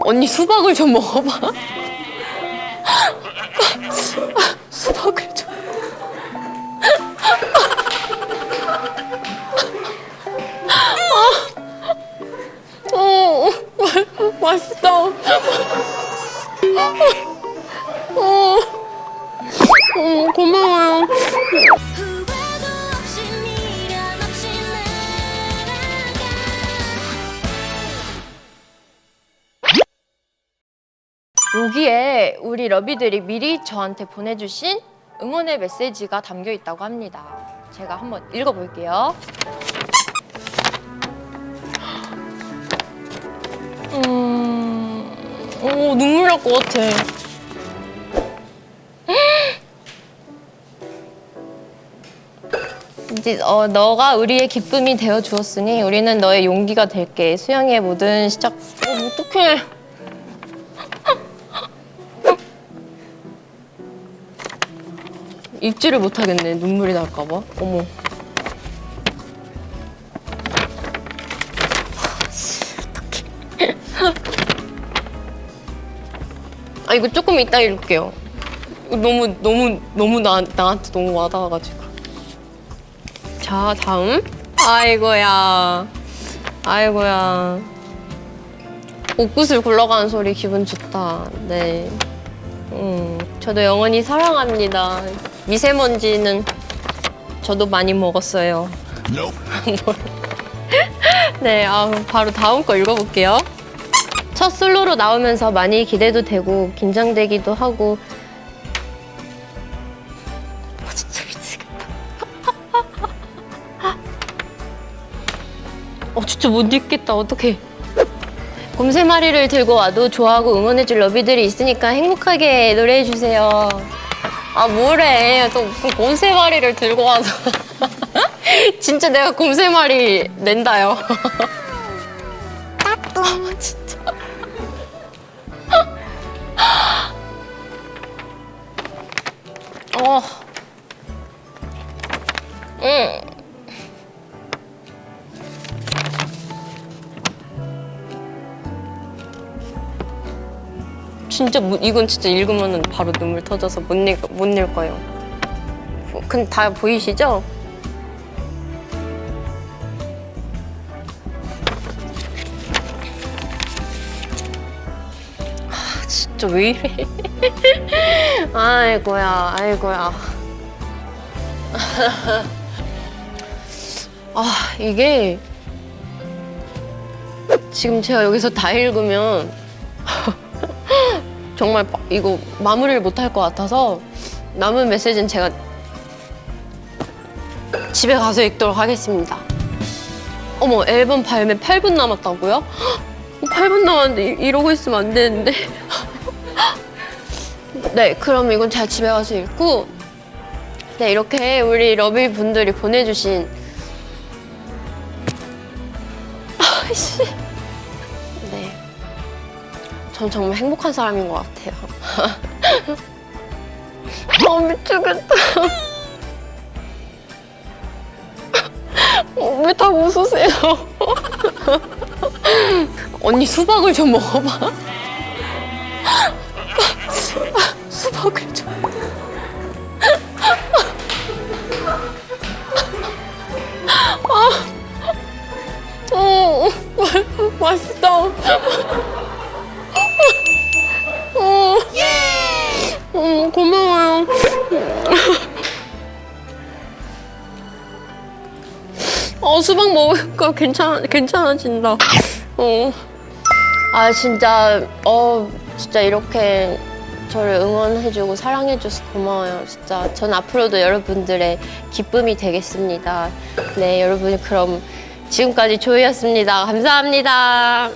언니 수박을 좀 먹어봐. 수박을 좀. 아, 어, 마- 맛있다. 어, 어, 고마워요. 여기에 우리 러비들이 미리 저한테 보내주신 응원의 메시지가 담겨 있다고 합니다. 제가 한번 읽어볼게요. 음, 오 눈물 날 것 같아. 어, 너가 우리의 기쁨이 되어 주었으니 우리는 너의 용기가 될게. 수영의 모든 시작. 어, 어떡해. 읽지를 못하겠네 눈물이 날까봐. 어머. 아 이거 조금 이따 읽을게요. 너무 너무 너무 나, 나한테 너무 와닿아가지고. 자 다음. 아이고야. 아이고야. 옷구슬 굴러가는 소리 기분 좋다. 네. 음, 저도 영원히 사랑합니다. 미세먼지는 저도 많이 먹었어요. 네, 아, 바로 다음 거 읽어볼게요. 첫 솔로로 나오면서 많이 기대도 되고 긴장되기도 하고 아, 진짜 미치겠다. 어, 진짜 못 읽겠다. 어떡해. 곰세 마리를 들고 와도 좋아하고 응원해줄 러비들이 있으니까 행복하게 노래해주세요. 아 뭐래 또 무슨 곰세 마리를 들고 와서 진짜 내가 곰세 마리 낸다요. 아, 진짜. 어. 응. 진짜 무- 이건 진짜 읽으면 바로 눈물 터져서 못 읽, 못 거예요. 근데 다 보이시죠? 아, 진짜 왜 이래? 아이고야, 아이고야. 아, 이게 지금 제가 여기서 다 읽으면 정말 바- 이거 마무리를 못 할 것 같아서 남은 메시지는 제가 집에 가서 읽도록 하겠습니다. 어머, 앨범 발매 8분 남았다고요? 8분 남았는데 이- 이러고 있으면 안 되는데. 네, 그럼 이건 제가 집에 가서 읽고 네, 이렇게 우리 러비 분들이 보내주신 아씨 네. 전 정말 행복한 사람인 것 같아요. 아 미치겠다. 어, 왜다 웃으세요? 언니 수박을 좀 먹어봐. 수박을 좀. 아, 어, 마- 맛있다. 어, 어, 고마워요. 어, 수박 먹으니까 괜찮, 괜찮아진다. 어. 아, 진짜, 어, 진짜 이렇게 저를 응원해주고 사랑해줘서 고마워요. 진짜. 전 앞으로도 여러분들의 기쁨이 되겠습니다. 네, 여러분, 그럼 지금까지 조이였습니다. 감사합니다.